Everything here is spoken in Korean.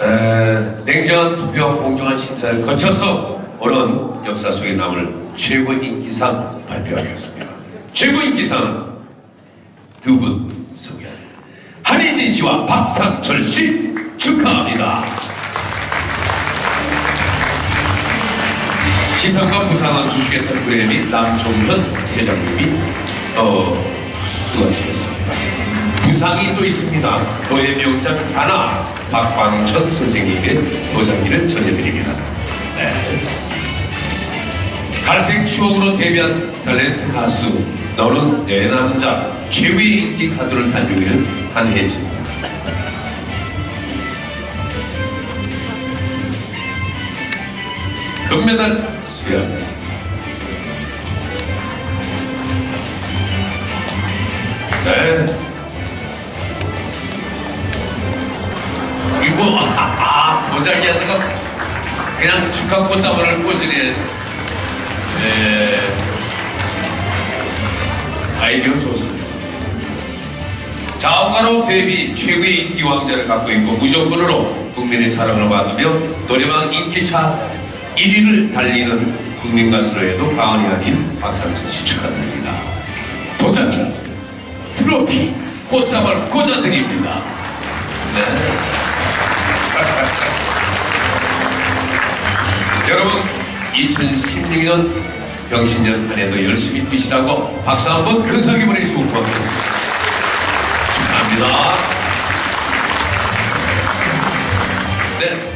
에, 냉정한 투표와 공정한 심사를 거쳐서 오는 역사 속에 남을 최고 인기상 발표하겠습니다. 최고 인기상은 두 분 소개합니다. 한희진 씨와 박상철 씨 축하합니다. 시상과 부상한 주식회사 그래미 남종현 회장님이 어, 수고하셨습니다. 부상이 또 있습니다. 도의 명장 하나 박광천 선생님의 도장기를 전해드립니다. 네. 갈색 추억으로 데뷔한 탤런트 가수 너는 내 남자 최고의 인기 카드를 달리고 있는 한혜진 금메달 수여 네 그냥 축하 꽃다발을 꽂으네 네. 아이디어 좋습니다. 자원가로 데뷔 최고의 인기 왕자를 갖고 있고 무조건으로 국민의 사랑을 받으며 노래방 인기차 1위를 달리는 국민 가수로 해도 과언이 아닌 박상철 씨 축하드립니다. 도자기, 트로피, 꽃다발 꽂아드립니다. 네. 2016년 병신년 한 해도 열심히 뛰시라고 박수 한번 근사하게 보내주시고 고맙겠습니다. 축하합니다. 네.